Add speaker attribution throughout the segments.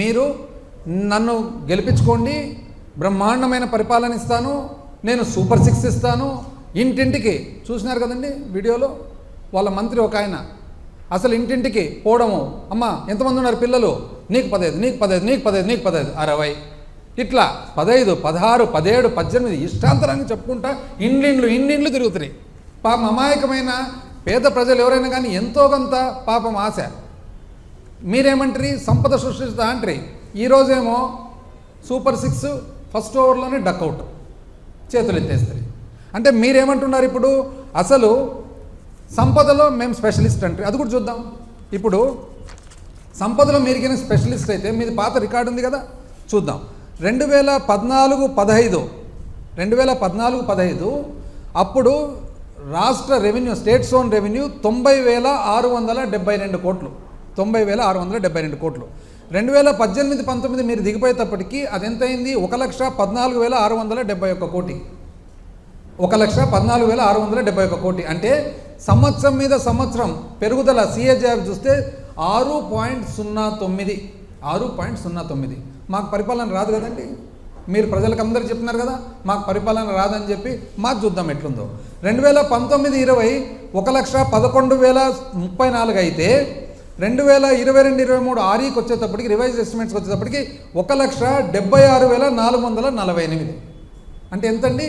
Speaker 1: మీరు నన్ను గెలిపించుకోండి బ్రహ్మాండమైన పరిపాలన ఇస్తాను నేను సూపర్ సిక్స్ ఇస్తాను ఇంటింటికి చూసినారు కదండి వీడియోలో? వాళ్ళ మంత్రి ఒక ఆయన అసలు ఇంటింటికి పోవడము అమ్మ ఎంతమంది ఉన్నారు పిల్లలు? నీకు పదహైదు నీకు పదహైదు నీకు పదహైదు నీకు పదహైదు అరవై. ఇట్లా పదహైదు పదహారు పదిహేడు పద్దెనిమిది ఇష్టాంతరాన్ని చెప్పుకుంటా ఇండ్లిండ్లు ఇండ్లిండ్లు తిరుగుతున్నాయి. పాపం అమాయకమైన పేద ప్రజలు ఎవరైనా కానీ ఎంతో కొంత పాపం ఆశ. మీరేమంటారు? సంపద సృష్టిస్తా అంటారు. ఈరోజేమో సూపర్ సిక్స్ ఫస్ట్ ఓవర్లోనే డక్అవుట్ చేతులు ఎత్తేస్తారు. అంటే మీరేమంటున్నారు ఇప్పుడు? అసలు సంపదలో మేము స్పెషలిస్ట్ అంటారు. అది కూడా చూద్దాం. ఇప్పుడు సంపదలో మీరిగిన స్పెషలిస్ట్ అయితే మీది పాత రికార్డు ఉంది కదా? చూద్దాం. రెండు వేల పద్నాలుగు పదహైదు. రెండు వేల పద్నాలుగు పదహైదు అప్పుడు రాష్ట్ర రెవెన్యూ స్టేట్ జోన్ రెవెన్యూ తొంభై వేల ఆరు వందల డెబ్బై రెండు కోట్లు. తొంభై వేల ఆరు వందల డెబ్బై రెండు కోట్లు. రెండు వేల పద్దెనిమిది పంతొమ్మిది మీరు దిగిపోయేటప్పటికీ అది ఎంతైంది ఒక లక్ష పద్నాలుగు వేల ఆరు వందల డెబ్బై ఒక్క కోటి. ఒక లక్ష పద్నాలుగు వేల ఆరు వందల డెబ్బై ఒక కోటి. అంటే సంవత్సరం మీద సంవత్సరం పెరుగుదల సిఏజీఆర్ చూస్తే ఆరు పాయింట్ సున్నా తొమ్మిది. ఆరు పాయింట్ సున్నా తొమ్మిది. మాకు పరిపాలన రాదు కదండి. మీరు ప్రజలకు అందరూ చెప్తున్నారు కదా మాకు పరిపాలన రాదని చెప్పి మాకు చూద్దాం ఎట్లుందో. రెండు వేల పంతొమ్మిది ఇరవై ఒక లక్ష పదకొండు వేల ముప్పై నాలుగు అయితే రెండు వేల ఇరవై రెండు ఇరవై మూడు ఆరీకి వచ్చేటప్పటికి రివైజ్ ఎస్టిమేట్స్కి వచ్చేటప్పటికి ఒక లక్ష డెబ్బై ఆరు వేల నాలుగు వందల నలభై ఎనిమిది. అంటే ఎంతండి?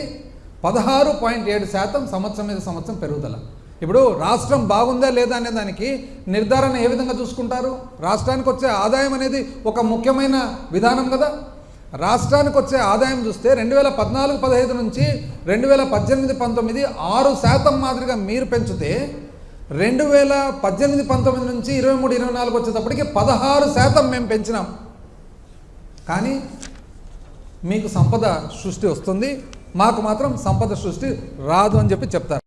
Speaker 1: పదహారు పాయింట్ ఏడు శాతం సంవత్సరం మీద సంవత్సరం పెరుగుదల. ఇప్పుడు రాష్ట్రం బాగుందా లేదా అనే దానికి నిర్ధారణ ఏ విధంగా చూసుకుంటారు? రాష్ట్రానికి వచ్చే ఆదాయం అనేది ఒక ముఖ్యమైన విధానం కదా. రాష్ట్రానికి వచ్చే ఆదాయం చూస్తే రెండు వేల పద్నాలుగు పదహైదు నుంచి రెండు వేల పద్దెనిమిది పంతొమ్మిది ఆరు శాతం మాదిరిగా మీరు పెంచితే రెండు వేల పద్దెనిమిది పంతొమ్మిది నుంచి ఇరవై మూడు ఇరవై నాలుగు వచ్చేటప్పటికి పదహారు శాతం మేము పెంచినాం. కానీ మీకు సంపద సృష్టి వస్తుంది. మాకు మాత్రం సంపద సృష్టి రాదు అని చెప్పి చెప్తారు.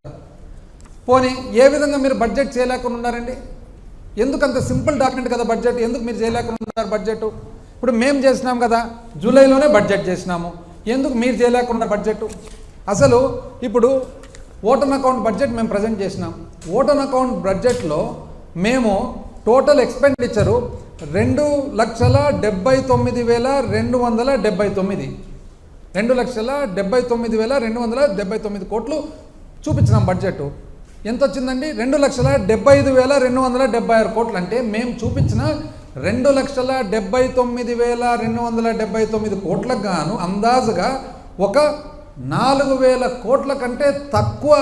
Speaker 1: పోనీ ఏ విధంగా మీరు బడ్జెట్ చేయలేకుండా ఉన్నారండి? ఎందుకు అంత సింపుల్ డాక్యుమెంట్ కదా బడ్జెట్? ఎందుకు మీరు చేయలేకుండా ఉన్నారు బడ్జెట్? ఇప్పుడు మేము చేసినాం కదా జూలైలోనే బడ్జెట్ చేసినాము. ఎందుకు మీరు చేయలేకుండా బడ్జెట్? అసలు ఇప్పుడు ఓటన్ అకౌంట్ బడ్జెట్ మేము ప్రజెంట్ చేసినాం. ఓటన్ అకౌంట్ బడ్జెట్లో మేము టోటల్ ఎక్స్పెండిచరు రెండు లక్షల డెబ్బై తొమ్మిది వేల రెండు వందల డెబ్బై తొమ్మిది. రెండు లక్షల డెబ్బై తొమ్మిది వేల రెండు వందల డెబ్బై తొమ్మిది కోట్లు చూపించినాం బడ్జెట్. ఎంత వచ్చిందండి? రెండు లక్షల డెబ్బై ఐదు వేల రెండు వందల డెబ్బై ఆరు కోట్లు అంటే మేము చూపించిన రెండు లక్షల డెబ్బై తొమ్మిది వేల రెండు వందల డెబ్బై తొమ్మిది కోట్లకు గాను అందాజుగా ఒక నాలుగు వేల కోట్ల కంటే తక్కువ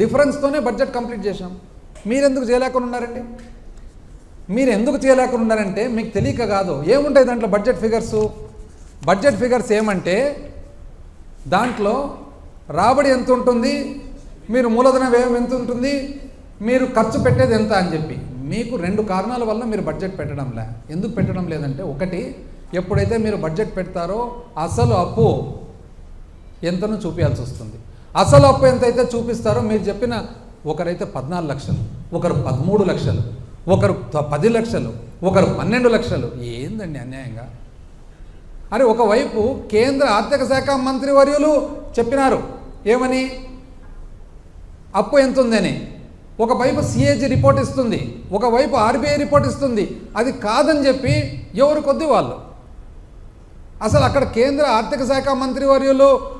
Speaker 1: డిఫరెన్స్తోనే బడ్జెట్ కంప్లీట్ చేశాం. మీరెందుకు చేయలేకుండా ఉన్నారండి? మీరు ఎందుకు చేయలేకుండా ఉన్నారంటే మీకు తెలియక కాదు. ఏముంటాయి దాంట్లో బడ్జెట్ ఫిగర్స్ బడ్జెట్ ఫిగర్స్ ఏమంటే దాంట్లో రాబడి ఎంత ఉంటుంది? మీరు మూలధన వ్యయం ఎంత ఉంటుంది? మీరు ఖర్చు పెట్టేది ఎంత అని చెప్పి. మీకు రెండు కారణాల వల్ల మీరు బడ్జెట్ పెట్టడంలే ఎందుకు పెట్టడం లేదంటే ఒకటి ఎప్పుడైతే మీరు బడ్జెట్ పెడతారో అసలు అప్పు ఎంతనో చూపించాల్సి వస్తుంది. అసలు అప్పు ఎంతైతే చూపిస్తారో మీరు చెప్పిన ఒకరైతే పద్నాలుగు లక్షలు ఒకరు పదమూడు లక్షలు ఒకరు త- పది లక్షలు ఒకరు పన్నెండు లక్షలు. ఏందండి అన్యాయంగా? అరే ఒకవైపు కేంద్ర ఆర్థిక శాఖ మంత్రి వర్యులు చెప్పినారు. ఏమని? అప్పు ఎంత ఉందని ఒకవైపు సిఏజీ రిపోర్ట్ ఇస్తుంది. ఒకవైపు ఆర్బీఐ రిపోర్ట్ ఇస్తుంది. అది కాదని చెప్పి ఎవరు కొద్ది వాళ్ళు? అసలు అక్కడ కేంద్ర ఆర్థిక శాఖ మంత్రి వర్యులు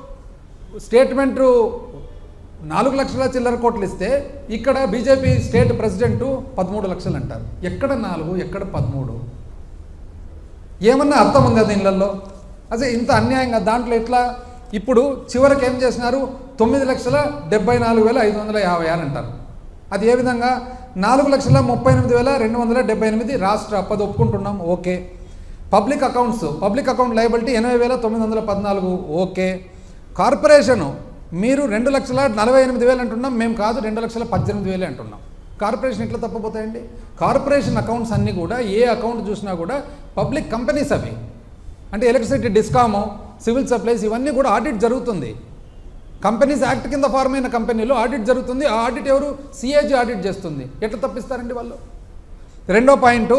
Speaker 1: స్టేట్మెంటు నాలుగు లక్షల చిల్లర కోట్లు ఇస్తే ఇక్కడ బీజేపీ స్టేట్ ప్రెసిడెంట్ పదమూడు లక్షలు అంటారు. ఎక్కడ నాలుగు ఎక్కడ పదమూడు? ఏమన్నా అర్థం ఉందా దీనిలలో అసలు ఇంత అన్యాయంగా దాంట్లో ఎట్లా? ఇప్పుడు చివరికి ఏం చేసినారు? తొమ్మిది లక్షల డెబ్బై నాలుగు వేల ఐదు వందల యాభై ఆరు అంటారు. అది ఏ విధంగా? నాలుగు లక్షల ముప్పై ఎనిమిది వేల రెండు వందల డెబ్బై ఎనిమిది రాష్ట్ర అప్పది ఒప్పుకుంటున్నాం okay. Public accounts public account liability ఎనభై వేల తొమ్మిది వందల పద్నాలుగు. ఓకే. కార్పొరేషను మీరు రెండు లక్షల నలభై ఎనిమిది వేలు అంటున్నాం మేము కాదు రెండు లక్షల పద్దెనిమిది వేలే అంటున్నాం. కార్పొరేషన్ ఎట్లా తప్పపోతాయండి కార్పొరేషన్ అకౌంట్స్ అన్నీ కూడా ఏ అకౌంట్ చూసినా కూడా పబ్లిక్ కంపెనీస్ అవి. అంటే ఎలక్ట్రిసిటీ డిస్కాము సివిల్ సప్లైస్ ఇవన్నీ కూడా ఆడిట్ జరుగుతుంది. కంపెనీస్ యాక్ట్ కింద ఫార్మ్ అయిన కంపెనీలో ఆడిట్ జరుగుతుంది. ఆ ఆడిట్ ఎవరు? సిఏజీ ఆడిట్ చేస్తుంది. ఎట్లా తప్పిస్తారండి వాళ్ళు? రెండో point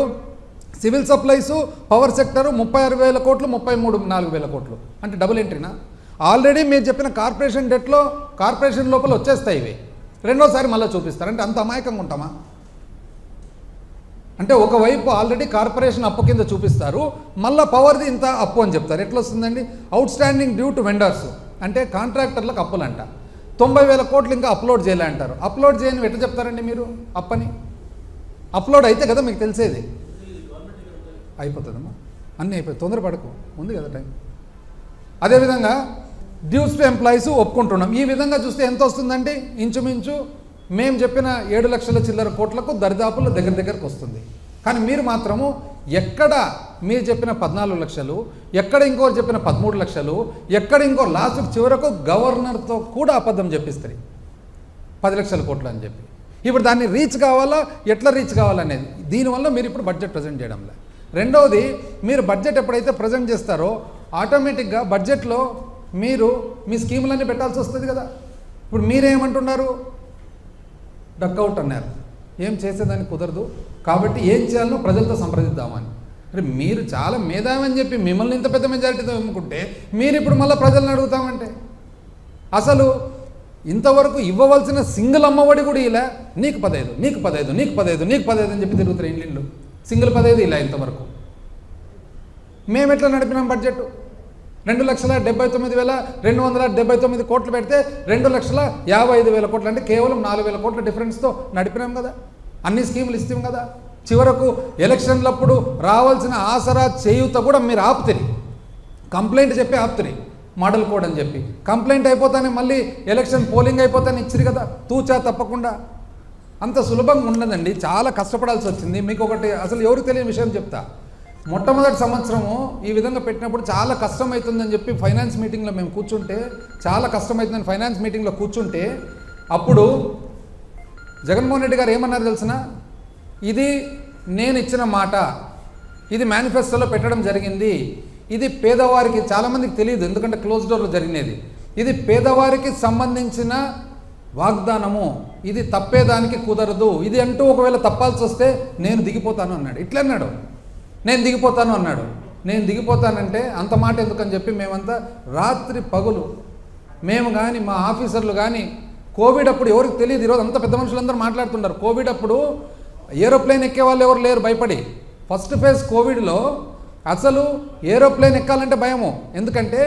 Speaker 1: civil supplies power sector ముప్పై ఆరు వేల కోట్లు ముప్పై మూడు నాలుగు వేల కోట్లు. అంటే డబుల్ ఎంట్రీనా? ఆల్రెడీ మీరు చెప్పిన కార్పొరేషన్ డెట్లో కార్పొరేషన్ లోపల వచ్చేస్తాయి ఇవి. రెండోసారి మళ్ళీ చూపిస్తారు. అంటే అంత అమాయకంగా ఉంటామా? అంటే ఒకవైపు ఆల్రెడీ కార్పొరేషన్ అప్పు కింద చూపిస్తారు. మళ్ళీ పవర్ది ఇంత అప్పు అని చెప్తారు. ఎట్లా వస్తుందండి outstanding due to vendors అంటే కాంట్రాక్టర్లకు అప్పులంట. తొంభై వేల కోట్లు ఇంకా అప్లోడ్ చేయలే అంటారు. అప్లోడ్ చేయని ఎట్లా చెప్తారండి మీరు అప్పని? అప్లోడ్ అయితే కదా మీకు తెలిసేది? అయిపోతుందమ్మా. అన్నీ అయిపోయి తొందరపడకు. ఉంది కదా టైం. అదేవిధంగా డ్యూస్ టు ఎంప్లాయీస్ ఒప్పుకుంటున్నాం. ఈ విధంగా చూస్తే ఎంత వస్తుందండి ఇంచుమించు మేము చెప్పిన ఏడు లక్షల చిల్లర కోట్లకు దరిదాపుల దగ్గర దగ్గరకు వస్తుంది. కానీ మీరు మాత్రము ఎక్కడ మీరు చెప్పిన పద్నాలుగు లక్షలు ఎక్కడ ఇంకోరు చెప్పిన పదమూడు లక్షలు ఎక్కడ ఇంకో లాస్ట్ చివరకు గవర్నర్తో కూడా అబద్ధం చెప్పిస్తారు. పది లక్షల కోట్లు అని చెప్పి. ఇప్పుడు దాన్ని రీచ్ కావాలా ఎట్లా రీచ్ కావాలనేది దీనివల్ల మీరు ఇప్పుడు బడ్జెట్ ప్రజెంట్ చేయడంలే. రెండవది మీరు బడ్జెట్ ఎప్పుడైతే ప్రజెంట్ చేస్తారో ఆటోమేటిక్గా బడ్జెట్లో మీరు మీ స్కీములన్నీ పెట్టాల్సి వస్తుంది కదా. ఇప్పుడు మీరేమంటున్నారు? డక్అవుట్ అన్నారు. ఏం చేసేదానికి కుదరదు. కాబట్టి ఏం చేయాలనో ప్రజలతో సంప్రదిద్దామని. మరి మీరు చాలా మేధావని చెప్పి మిమ్మల్ని ఇంత పెద్ద మెజారిటీతో ఎమ్ముకుంటే మీరు ఇప్పుడు మళ్ళీ ప్రజలను అడుగుతామంటే? అసలు ఇంతవరకు ఇవ్వవలసిన సింగిల్ అమ్మఒడి కూడా ఇలా? నీకు పదైదు నీకు పదైదు నీకు పదైదు నీకు పదైదు అని చెప్పి తిరుగుతారు ఇండ్లు సింగిల్ పదైదు ఇలా ఇంతవరకు. మేము ఎట్లా నడిపినాం బడ్జెట్ రెండు లక్షల డెబ్బై తొమ్మిది వేల రెండు వందల డెబ్బై తొమ్మిది కోట్లు పెడితే రెండు లక్షల యాభై ఐదు వేల కోట్లు. అంటే కేవలం నాలుగు వేల కోట్ల డిఫరెన్స్తో నడిపినాం కదా. అన్ని స్కీములు ఇస్తాం కదా. చివరకు ఎలక్షన్లప్పుడు రావాల్సిన ఆసరా చేయూత కూడా మీరు ఆపుతుంది కంప్లైంట్ చెప్పి ఆపుతుంది మోడల్ కోడ్ అని చెప్పి. కంప్లైంట్ అయిపోతానే మళ్ళీ ఎలక్షన్ పోలింగ్ అయిపోతానే ఇచ్చిరు కదా. తూచా తప్పకుండా. అంత సులభంగా ఉండదండి. చాలా కష్టపడాల్సి వచ్చింది. మీకు ఒకటి అసలు ఎవరు తెలియని విషయం చెప్తా. మొట్టమొదటి సంవత్సరము ఈ విధంగా పెట్టినప్పుడు చాలా కష్టమవుతుందని చెప్పి ఫైనాన్స్ మీటింగ్లో మేము కూర్చుంటే చాలా కష్టమవుతుందని ఫైనాన్స్ మీటింగ్లో కూర్చుంటే అప్పుడు జగన్మోహన్ రెడ్డి గారు ఏమన్నారు తెలిసిన? ఇది నేను ఇచ్చిన మాట ఇది మేనిఫెస్టోలో పెట్టడం జరిగింది ఇది పేదవారికి చాలామందికి తెలియదు ఎందుకంటే క్లోజ్ డోర్లో జరిగినది. ఇది పేదవారికి సంబంధించిన వాగ్దానము ఇది తప్పేదానికి కుదరదు ఇది అంటూ ఒకవేళ తప్పాల్సి వస్తే నేను దిగిపోతాను అన్నాడు. ఇట్లా అన్నాడు. నేను దిగిపోతాను అన్నాడు. నేను దిగిపోతానంటే అంత మాట ఎందుకని చెప్పి మేమంతా రాత్రి పగులు మేము కానీ మా ఆఫీసర్లు కానీ కోవిడ్ అప్పుడు ఎవరికి తెలియదు. ఈరోజు అంత పెద్ద మనుషులందరూ మాట్లాడుతున్నారు కోవిడ్ అప్పుడు ఏరోప్లేన్ ఎక్కే వాళ్ళు ఎవరు లేరు భయపడి. ఫస్ట్ ఫేజ్ కోవిడ్లో అసలు ఏరోప్లేన్ ఎక్కాలంటే భయము. ఎందుకంటే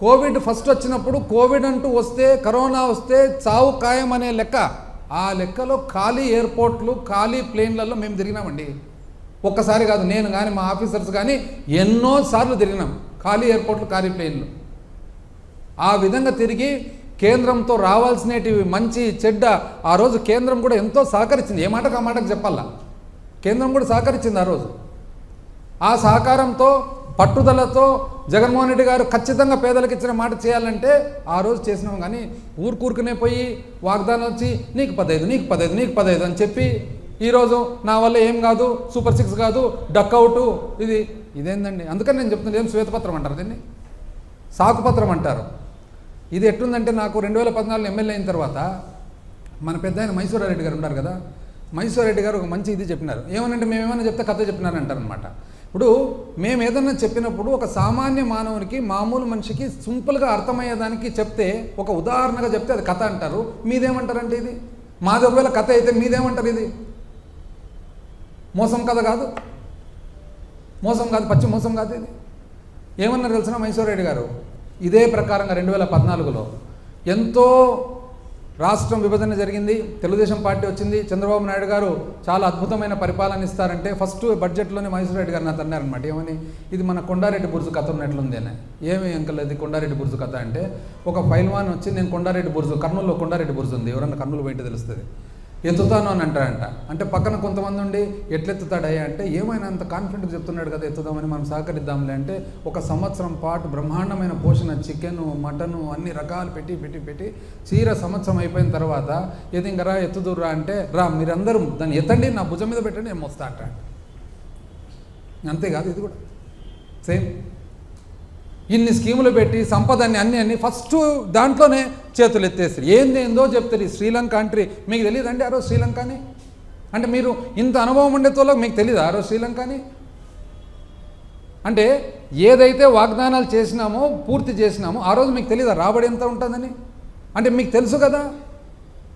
Speaker 1: కోవిడ్ ఫస్ట్ వచ్చినప్పుడు కోవిడ్ అంటూ వస్తే కరోనా వస్తే చావు ఖాయం అనే లెక్క. ఆ లెక్కలో ఖాళీ ఎయిర్పోర్ట్లు ఖాళీ ప్లేన్లలో మేము తిరిగినామండి. ఒక్కసారి కాదు నేను కానీ మా ఆఫీసర్స్ కానీ ఎన్నోసార్లు తిరిగినాం. ఖాళీ ఎయిర్పోర్ట్లు ఖాళీ ప్లేన్లు. ఆ విధంగా తిరిగి కేంద్రంతో రావాల్సినటివి మంచి చెడ్డ ఆ రోజు కేంద్రం కూడా ఎంతో సహకరించింది. ఏ మాటకు ఆ మాటకు చెప్పాలా? కేంద్రం కూడా సహకరించింది ఆ రోజు. ఆ సహకారంతో పట్టుదలతో జగన్మోహన్ రెడ్డి గారు ఖచ్చితంగా పేదలకు ఇచ్చిన మాట చేయాలంటే ఆ రోజు చేసినాం కానీ ఊరుకూరుకునే పోయి వాగ్దానం వచ్చి నీకు పదహైదు నీకు పదహైదు నీకు పదహైదు అని చెప్పి ఈరోజు నా వల్ల ఏం కాదు సూపర్ సిక్స్ కాదు డక్అవుట్ ఇది ఇదేందండి? అందుకని నేను చెప్తున్నాను ఏం శ్వేతపత్రం అంటారు దీన్ని? సాకుపత్రం అంటారు. ఇది ఎట్టుందంటే నాకు రెండు వేల పద్నాలుగు ఎమ్మెల్యే అయిన తర్వాత మన పెద్ద ఆయన మైసూరారెడ్డి గారు ఉన్నారు కదా మైసూరారెడ్డి గారు ఒక మంచి ఇది చెప్పినారు. ఏమనంటే మేము ఏమైనా చెప్తే కథ చెప్పినారు అంటారనమాట ఇప్పుడు మేము ఏదన్నా చెప్పినప్పుడు ఒక సామాన్య మానవునికి మామూలు మనిషికి సింపుల్గా అర్థమయ్యేదానికి చెప్తే ఒక ఉదాహరణగా చెప్తే అది కథ అంటారు. మీదేమంటారంటే ఇది? మాది ఒకవేళ కథ అయితే మీదేమంటారు ఇది? మోసం కథ కాదు. మోసం కాదు పచ్చి మోసం కాదు ఇది. ఏమన్నారు తెలిసిన మైసూరెడ్డి గారు? ఇదే ప్రకారంగా రెండు వేల పద్నాలుగులో ఎంతో రాష్ట్రం విభజన జరిగింది తెలుగుదేశం పార్టీ వచ్చింది చంద్రబాబు నాయుడు గారు చాలా అద్భుతమైన పరిపాలన ఇస్తారంటే ఫస్ట్ బడ్జెట్లోనే మైసూరెడ్డి గారు నాతో అన్నారనమాట ఏమని? ఇది మన కొండారెడ్డి బుర్జు కథ ఉన్నట్లుంది అని. ఏమి అంకలేదు కొండారెడ్డి బుర్జు కథ అంటే? ఒక ఫైల్వాన్ వచ్చి నేను కొండారెడ్డి బుర్జు కర్నూలులో కొండారెడ్డి బుర్జు ఉంది. ఎవరన్నా కర్నూలు బయట తెలుస్తుంది. ఎత్తుతాను అని అంటాడంట అంటే పక్కన కొంతమంది ఉండి ఎట్లెత్తుతాడయ్యా అంటే ఏమైనా అంత కాన్ఫిడెంట్గా చెప్తున్నాడు కదా ఎత్తుదామని మనం సహకరిద్దాంలే అంటే ఒక సంవత్సరం పాటు బ్రహ్మాండమైన పోషణ చికెను మటను అన్ని రకాలు పెట్టి పెట్టి పెట్టి చీర సంవత్సరం అయిపోయిన తర్వాత ఏది ఇంకా రా ఎత్తుదురా అంటే రా మీరందరూ దాన్ని ఎత్తండి నా భుజం మీద పెట్టండి నేను వస్తా అంట అంతేకాదు ఇది కూడా. సేమ్. ఇన్ని స్కీములు పెట్టి సంపదని అన్ని అన్ని ఫస్ట్ దాంట్లోనే చేతులు ఎత్తేస్తారు ఏంది ఏందో చెప్తారు ఈ శ్రీలంక కంట్రీ మీకు తెలియదండి ఆరో రోజు శ్రీలంకని? అంటే మీరు ఇంత అనుభవం ఉండేతోలో మీకు తెలియదు ఆరో రోజు శ్రీలంకని? అంటే ఏదైతే వాగ్దానాలు చేసినామో పూర్తి చేసినామో ఆ రోజు మీకు తెలియదా రాబడి ఎంత ఉంటుందని? అంటే మీకు తెలుసు కదా?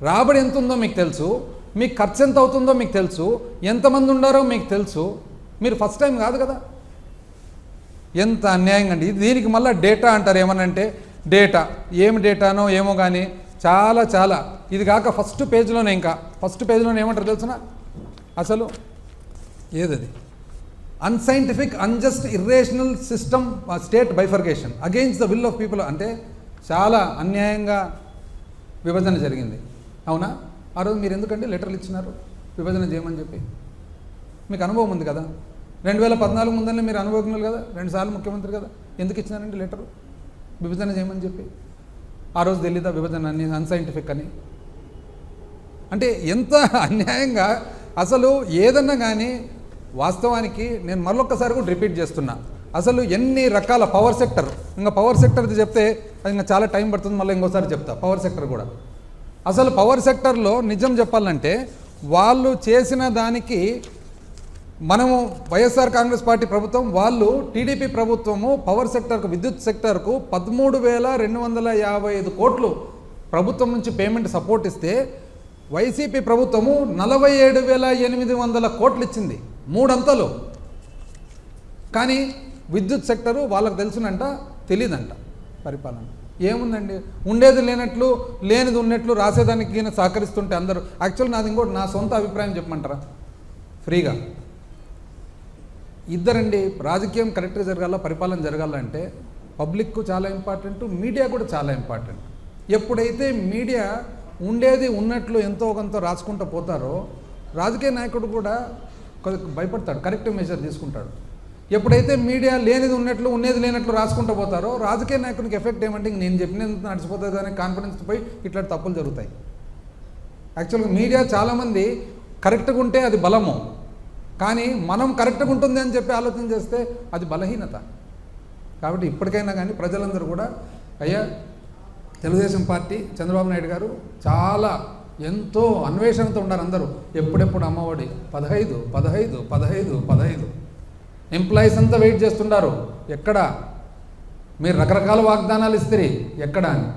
Speaker 1: రాబడి ఎంత ఉందో మీకు తెలుసు. మీకు ఖర్చు ఎంత అవుతుందో మీకు తెలుసు. ఎంతమంది ఉండారో మీకు తెలుసు. మీరు ఫస్ట్ టైం కాదు కదా? ఎంత అన్యాయంగా అండి. దీనికి మళ్ళీ డేటా అంటారు ఏమనంటే డేటా. ఏమి డేటానో ఏమో కానీ చాలా చాలా. ఇది కాక ఫస్ట్ పేజ్లోనే ఇంకా. ఫస్ట్ పేజ్లోనే ఏమంటారు తెలుసిన? అసలు ఏదది? Unscientific unjust irrational system state bifurcation against the will of people అంటే చాలా అన్యాయంగా విభజన జరిగింది. అవునా? ఆ రోజు మీరు ఎందుకంటే లెటర్లు ఇచ్చినారు? విభజన చేయమని చెప్పి. మీకు అనుభవం ఉంది కదా? రెండు వేల పద్నాలుగు ముందరనే మీరు అనుభవజ్ఞులు కదా? రెండుసార్లు ముఖ్యమంత్రి కదా? ఎందుకు ఇచ్చినారండి లెటరు? విభజన చేయమని చెప్పి. ఆ రోజు తెలీదా విభజన అని అన్సైంటిఫిక్ అని. అంటే ఎంత అన్యాయంగా అసలు ఏదన్నా కానీ వాస్తవానికి నేను మరొకసారి కూడా రిపీట్ చేస్తున్నా. అసలు ఎన్ని రకాల పవర్ సెక్టర్ ఇంకా పవర్ సెక్టర్ది చెప్తే అది ఇంకా చాలా టైం పడుతుంది మళ్ళీ ఇంకోసారి చెప్తా పవర్ సెక్టర్ కూడా. అసలు పవర్ సెక్టర్లో నిజం చెప్పాలంటే వాళ్ళు చేసిన దానికి మనము వైఎస్ఆర్ కాంగ్రెస్ పార్టీ ప్రభుత్వం వాళ్ళు టీడీపీ ప్రభుత్వము పవర్ సెక్టర్కు విద్యుత్ సెక్టర్కు పదమూడు వేల రెండు వందల యాభై ఐదు కోట్లు ప్రభుత్వం నుంచి పేమెంట్ సపోర్ట్ ఇస్తే వైసీపీ ప్రభుత్వము నలభై ఏడు వేల ఎనిమిది వందల కోట్లు ఇచ్చింది మూడంతలు. కానీ విద్యుత్ సెక్టరు వాళ్ళకు తెలుసునంట తెలియదంట పరిపాలన. ఏముందండి? ఉండేది లేనట్లు లేనిది ఉన్నట్లు రాసేదానికి సహకరిస్తుంటే అందరూ యాక్చువల్ నాది ఇంకోటి నా సొంత అభిప్రాయం చెప్పమంటారా? ఫ్రీగా. ఇద్దరండి రాజకీయం కరెక్ట్గా జరగాల పరిపాలన జరగాలంటే పబ్లిక్ చాలా ఇంపార్టెంట్ మీడియా కూడా చాలా ఇంపార్టెంట్. ఎప్పుడైతే మీడియా ఉండేది ఉన్నట్లు ఎంతో కొంత రాసుకుంటూ పోతారో రాజకీయ నాయకుడు కూడా కొద్దిగా భయపడతాడు కరెక్ట్ మెజర్ తీసుకుంటాడు. ఎప్పుడైతే మీడియా లేనిది ఉన్నట్లు ఉండేది లేనట్లు రాసుకుంటూ పోతారో రాజకీయ నాయకునికి ఎఫెక్ట్ ఏమంటే ఇంక నేను చెప్పినంత నడిచిపోతుంది అనే కాన్ఫిడెన్స్ పోయి ఇట్లాంటి తప్పులు జరుగుతాయి. యాక్చువల్గా మీడియా చాలామంది కరెక్ట్గా ఉంటే అది బలము. కానీ మనం కరెక్ట్గా ఉంటుంది అని చెప్పి ఆలోచన చేస్తే అది బలహీనత. కాబట్టి ఇప్పటికైనా కానీ ప్రజలందరూ కూడా అయ్యా తెలుగుదేశం పార్టీ చంద్రబాబు నాయుడు గారు చాలా ఎంతో అన్వేషణతో ఉన్నారు అందరూ. ఎప్పుడెప్పుడు అమ్మఒడి? పదహైదు పదహైదు పదహైదు పదహైదు. ఎంప్లాయీస్ అంతా వెయిట్ చేస్తుంటారు ఎక్కడ? మీరు రకరకాల వాగ్దానాలు ఇస్తే ఎక్కడ అని.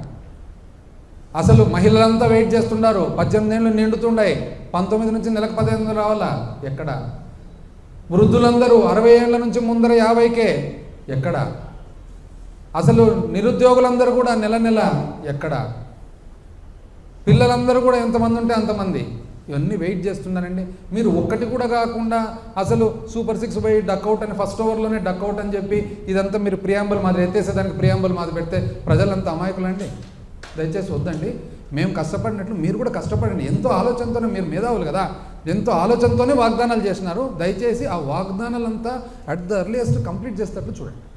Speaker 1: అసలు మహిళలంతా వెయిట్ చేస్తున్నారు పద్దెనిమిది ఏళ్ళు నిండుతుండాయి. పంతొమ్మిది నుంచి నెలకు పదిహేను వందలు రావాలా? ఎక్కడ? వృద్ధులందరూ అరవై ఏళ్ళ నుంచి ముందర యాభైకే. ఎక్కడ? అసలు నిరుద్యోగులందరూ కూడా నెల నెల ఎక్కడ? పిల్లలందరూ కూడా ఎంతమంది ఉంటే అంతమంది. ఇవన్నీ వెయిట్ చేస్తున్నారండి. మీరు ఒక్కటి కూడా కాకుండా అసలు super six by duck out అని ఫస్ట్ ఓవర్లోనే డక్అవుట్ అని చెప్పి ఇదంతా మీరు ప్రియాంబుల్ మాది ఎత్తేసేదానికి ప్రియాంబుల్ మాది పెడితే ప్రజలంతా అమాయకులండి. దయచేసి వద్దండి. మేము కష్టపడినట్లు మీరు కూడా కష్టపడండి. ఎంతో ఆలోచనతోనే మీరు మేధావులు కదా. ఎంతో ఆలోచనతోనే వాగ్దానాలు చేసినారు. దయచేసి ఆ వాగ్దానాలంతా అట్ ద ఎర్లియస్ట్ కంప్లీట్ చేసేటట్లు చూడండి.